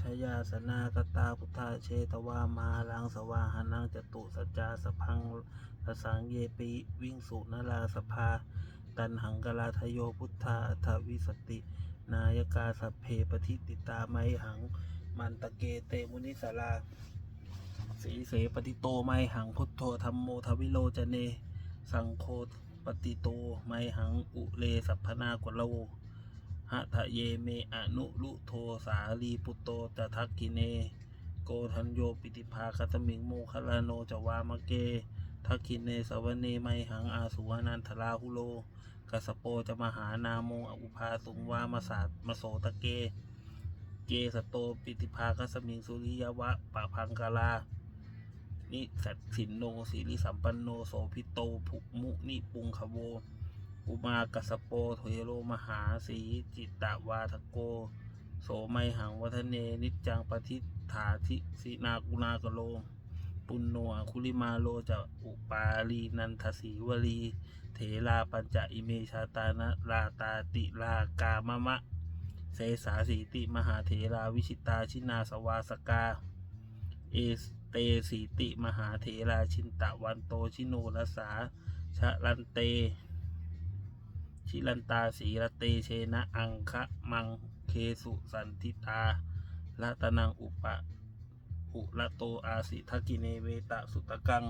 ชยาสนากตาพุทธาเชตวามาลังสวาหานังจตุสัจจาสพังสสังเยปิวิ่งสุนราสภา ตันหังกลาทโยพุทธาอัฏวิสติ นายกาสัพเพปฏิติตาไมหัง มันตะเกเตมุนิสาราสีเสปฏิโตไมหังพุทโธธรรมโมทวิโลจเน สังโฆปฏิโตไมหังอุเลสัพพนากวโล หะทะเยเมอนุลุโทสาลีปุตโตตทักกิเน โกทันโยปิติภาคตมิงโมคลาโนจวามะเก ทักขินเนสวเนไมหังอาสุวานันทลาหุโลกัสโปจะมหานาโมออุภาสุงวามาสาดมโสตะเก เกสโตปิติภาคสมิงสุริยวะปะพังกาลานิสัตสินโนสิริสัมปันโนโสพิโตภุมุนิปุงขโว อุมากัสสโปเทโรมหาสีจิตตวาทโก โสไมหังวัฒเน นิจจังปฏิฐาทิสินากุณากโล ปุณโนคุลิมาโลจะอุปาลีนันทสีวลี เถราปัญจอิเมชาตานะลาตาติลากามะมะ เสสาสีติมหาเถราวิชิตาชินาสวาสกา เอสเตสีติมหาเถราชินตะวันโตชิโนรสาชะลันเต ชิลันตาสีรเตเชนะอังคะมังเคสุสันติตาละตนังอุปะอุละโตอาสิทกิเนเวตะสุตกัง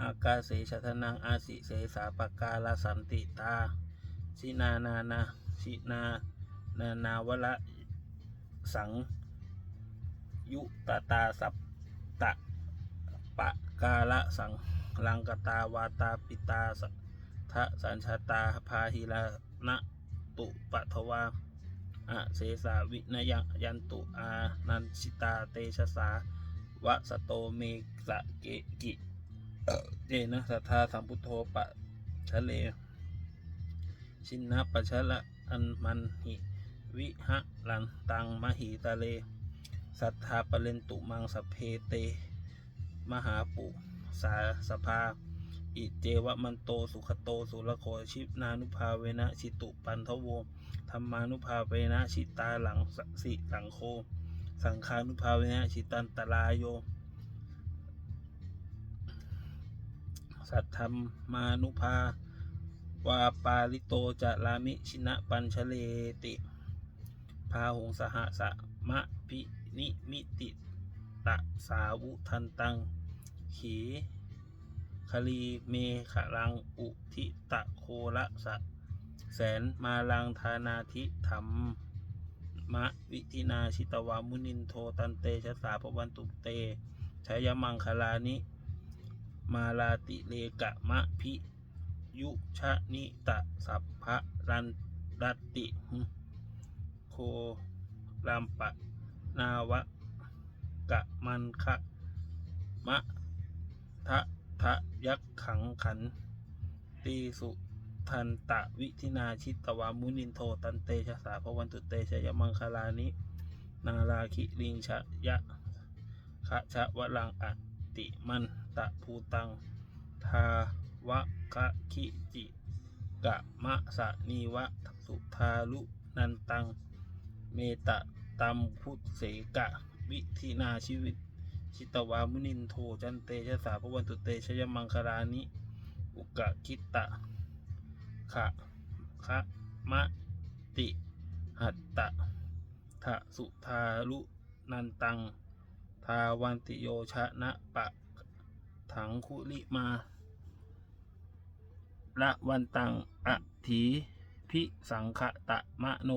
อากาเสชทนังอาสิเสสาปกาลสันติตาชินานานาชินานานาวละสัง ยุตตาสัพตะปะกาละสังลังกตาวาตาปิตาส ทะสัญชาตาพาหิระนะตุปัทวาอะเสสาวินยังยันตุอานันชิตาเตชะสาวะสโตเมสะเกกิเจนะสัทธาสัมพุทโธปะชะเล ชินนะปัชละอันมันหิวิหะลันตังมหิตาเล สัทธาปะเลนตุมังสเพเต มหาปุสาสภา อิเจวะมันโตสุขโตสุรโคชินานุภาเวนะชิตุปันทโวธรรมานุภาเวนะชิตาหลังสสิหลังโค สังคานุภาเวนะชิตันตรายโย สัทธรรมานุภาวาปาลิโตจะลามิชินะปัญชเลติ พาหงสหสะมะพินิมิติตะสาวุทันตัง ขี คลีเมขลังอุทิตะโคละสะแสนมาลังธานาธิธรรมมะวิธินาชิตวามุนินโทตันเตชะสาพวันตุเตชยมังคลานิ มาลาติเลกะมะพิยุชะนิตะสัพพะรันรัตติหึโคลัมปะ นาวะกะมันคะมะทะะยักขังขันตีสุทันตะวิธินาชิตวามุนินโทตันเตชะสาพวันตุเตชยมังคลานิ นาราคิลิงชะยะคะชะวะลังอติมันตะภูตัง ทาวะคะคิจิกะมะสะนีวะสุทาลุนันตัง เมตะตัมพุทเสกะ วิธินาชีวิต ชิตวามุนินโทจันเตชะสาพวันตุเตชยมังคลานิอุกะคิตะขะคะมะติหัตตะทะสุทาลุนันตัง ทาวันติโยชนะปะ ถังคุลิมาละวันตังอะถีพิสังขะตะมะโน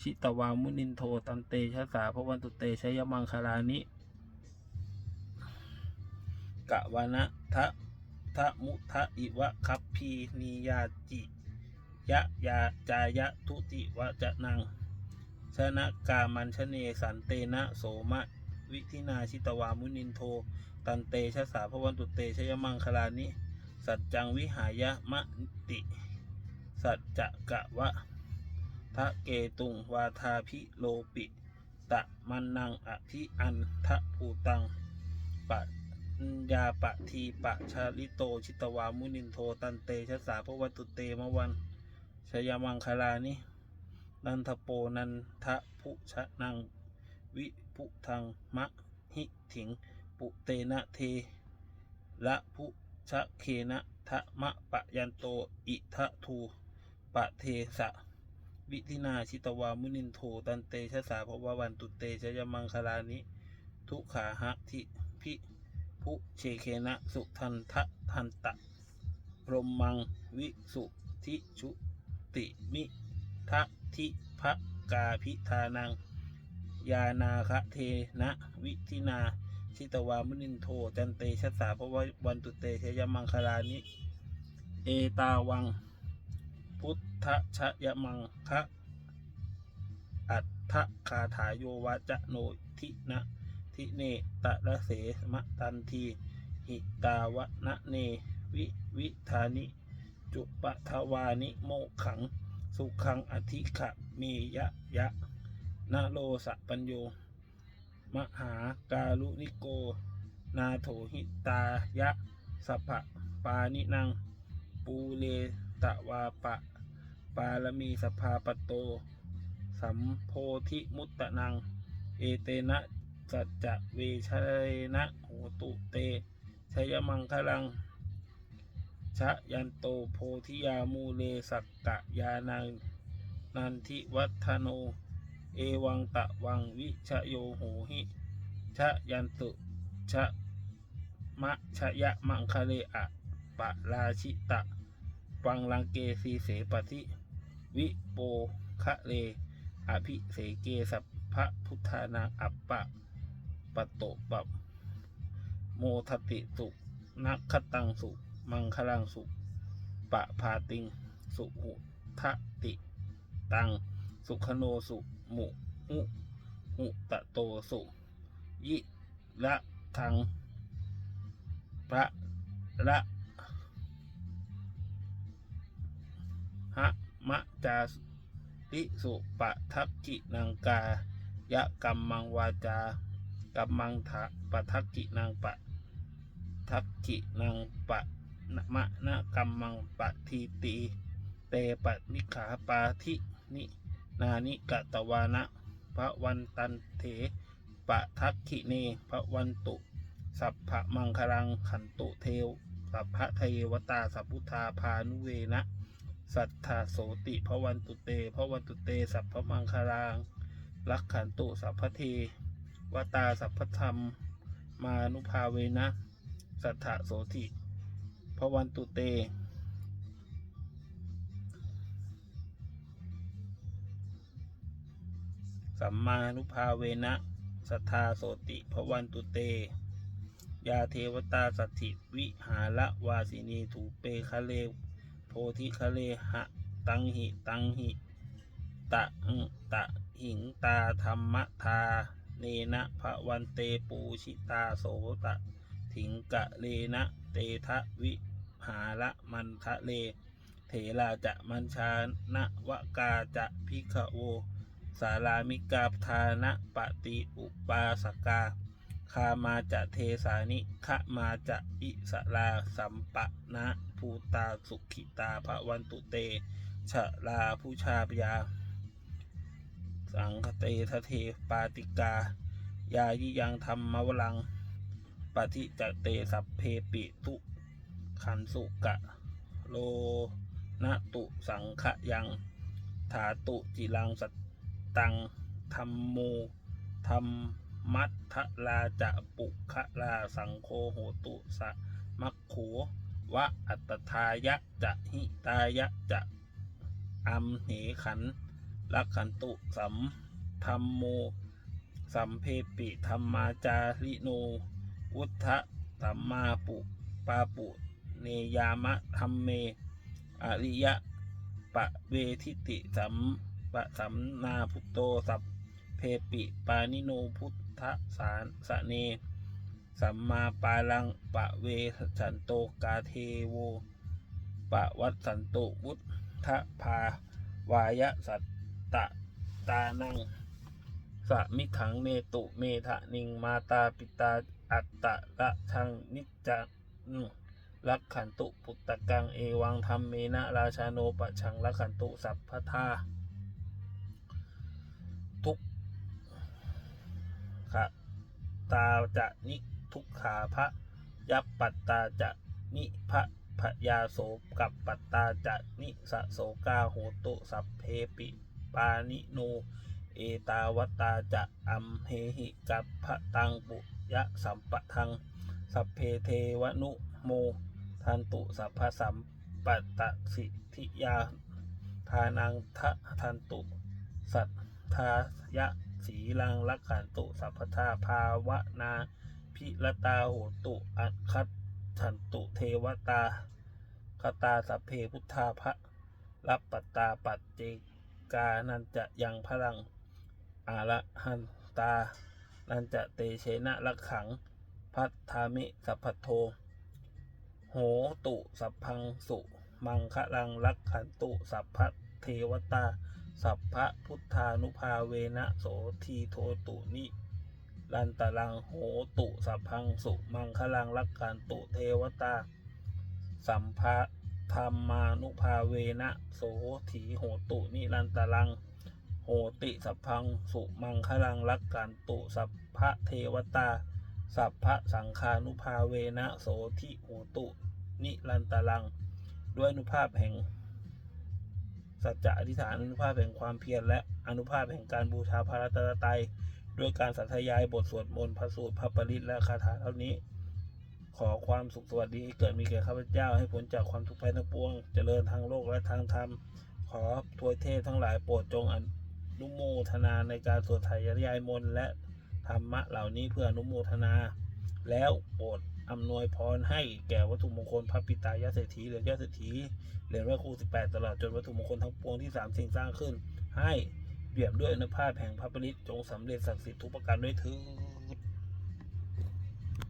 ชิตวามุนินโทตันเตชะสาพวันตุเตชยมังคลานิะวานะทะทะมุทะอิวะคัพพีนิยาจิยะยาจายะทุติวะจะนัง ชนะกามันชเนสันเตนะโสมะวิธินาชิตวามุนินโท ตันเตชะสาพวันตุเตชยมังคลานิ สัจจังวิหายะมะติ สัจจะกะวะทะเกตุงวาทาพิโลปิ ตะมันนังอภิอันทะภูตังปะ ญาปะทีปะชาลิโตชิตวามุนินโทตันเตชะสาพวัตุเตมะวันชยมังคลานินันทโปนันทะพุชะนัง วิพุทังมะหิถิง ปุเตนะเทละพุชะเคนะทะมะปะยันโตอิทะทูปะเทสะวิธินาชิตวามุนินโทตันเตชะสาภววันตุเตชยมังคลานิ ทุขาหะทิพิ พุเชเคนะสุทันทะทันตะพรมังวิสุทิชุติมิทะทิภะกาพิธานัง ยานาคะเทนะวิธินา ชิตวามุนินโท จันเตชะสาภววันตุเตชยมังคลานิ เอตาวัง พุทธชยมังคะอัตถคาถาโยวาจะโนทินะ ทิเนตะระเสมะตันทีหิตาวะนะเน วิวิธานิ จุปทวานิโมขัง สุขังอธิขะเมยะยะนาโลสะปัญโย มหาการุนิโก นาโถหิตายะสัพพะปานินัง ปูเลตะวาปะ ปารมีสภาปโต สัมโพธิมุตตะนัง เอเตนะ สัจจะเวชัยนะโหตุเตชยมังคลัง ชะยันโตโพธิยามูเลสักกะยานังนันทิวัฒโน เอวังตะวังวิชโยโหหิ ชะยันตุชะมะชะยะมังคะเลอะปะราชิตะ วังลังเกสีเสปฏิวิโปคะเล อภิเสเกสัพพะพุทธานาอัปปะ ปะโตปะโมทติสุนักขตังสุมังคลังสุปะพาติง สุหุทะติ ตัง สุขโนสุมุหุหุตะโตสุยิละทังพระละหะมะจาติสุปะทักกินังกายะกัมมังวาจา กัมมังทะปะทักกินังปะทักกินังปะนมะนะกัมมังปะทีตีเตปะนิขาปาทินินานิกะตวานะพระวันตันเถปะทักขิเนพระวันตุ สัพพะมังคลังขันตุเทวสัพพะเทวตาสัพพุทธาพานุเวนะ สัทธาโสติพระวันตุเตพระวันตุเต สัพพะมังคลังลักขันตุสัพพะเท วตาสัพพธรรม มานุภาเวนะ สัทธาโสติพระวันตุเต สัมมานุภาเวนะ สัทธาโสติพระวันตุเต ยาเทวตาสัตถิวิหารวาสินีถูเปคะเลโพธิคะเลหะตังหิตังหิตะตะหิงตาธรรมทา เนนะพระวันเตปูชิตาโสตะ ถิงกะเลนะ เตทะวิหาระมันทะเล เถราจะมัญชานะวะกาจะพิกโว สารามิกาทานะปฏิอุปาสกาคามาจะเทสานิคะมาจะอิสลาสัมปะนะภูตาสุขิตาภวันตุเตชะลาผู้ชาปยา สังคเตทะเทปาติกา ยายิยังธรรมวลัง ปฏิจเตสัพเพปิตุขันสุกะ โลนะตุสังขยังถาตุจิลังสัตตังธรรมโมธรรมมัทธลาจะปุคะลาสังโฆโหตุสะมัคโขวะอัตตทายะจะหิตายะจะอัมเหขัน ลักขันตุสัมธรรมโม สัมเพปิธรรมาจาริโนวุฒะสัมมาปุปาปุ เนยามะธรรมเม อริยะปะเวทิติสัมปะสัมนาพุตโตสัพเพปิปานิโนพุทธสารสะเน สัมมาปาลังปะเวสันโตกาเทโวปะวัตสันโตวุฒภาวายะสัต ตะตานังสะมิถังเมตุเมทะนิงมาตาปิตาอัตตะละทังนิจจังลักขันตุปุตตะกังเอวังธรรมเมนะราชาโนปะชังลักขันตุสัพพทาทุกขะตาจะนิทุกขาพระยับปัตตาจะนิพระพยาโสกับปัตตาจะนิสะโสกาโหตุสัพเพปิ ปานิโน เอตาวตาจะอัมเหหิกับพะตังปุยะสัมปะทัง สัพเพเทวนุโมทันตุสัพพสัมปตะสิทิยาทานังทะทันตุ สัทธายะสีลังลักขันตุสัพพทาภาวนาพิรตาโหตุอัคคัตทันตุเทวตาคตาสัพเพพุทธาภะรับปัตตาปัจเจ กานันจะยังพลังอาระหันตา นันจะเตเชนะลักขัง พัทธามิสัพพโท โหตุสัพพังสุ มังคะลังลักขันตุสัพพเทวตา สัพพะพุทธานุภาเวนะโสทีโทตุนิลันตะลังโหตุสัพพังสุ มังคะลังลักขันตุเทวตา สัมภะ ธรรมานุภาเวนะโสถีโหตุนิรันตะลัง โหติสัพพังสุมังคลังรักกันตุสัพพะเทวตา สัพพะสังคานุภาเวนะโสทิโหตุนิรันตะลัง ด้วยอนุภาพแห่ง สัจจะอธิษฐานอนุภาพแห่งความเพียรและอนุภาพแห่งการบูชาพระรัตนตรัยด้วยการสัทยายบทสวดมนต์พระสูตรพระปริตและคาถาเท่านี้ ขอความสุขสวัสดีเกิดมีแก่ข้าพเจ้าให้พ้นจากความทุกข์ภัยทั้งปวง เจริญทางโลกและทางธรรม ขอทวยเทพทั้งหลายโปรดจงอนุโมทนาในการสวดไถ่ยายมนและธรรมะเหล่านี้เพื่ออนุโมทนา แล้วโปรดอำนวยพรให้แก่วัตถุมงคลพระปิตายาเศรษฐีเหรียญยาเศรษฐีเหรียญพระครู18ตลอดจนวัตถุมงคลทั้งปวงที่สามสิ่งสร้างขึ้น ให้เบียมด้วยอนุภาพแห่งพระปริตจงสำเร็จศักดิ์สิทธิ์ทุกประการด้วยเถือ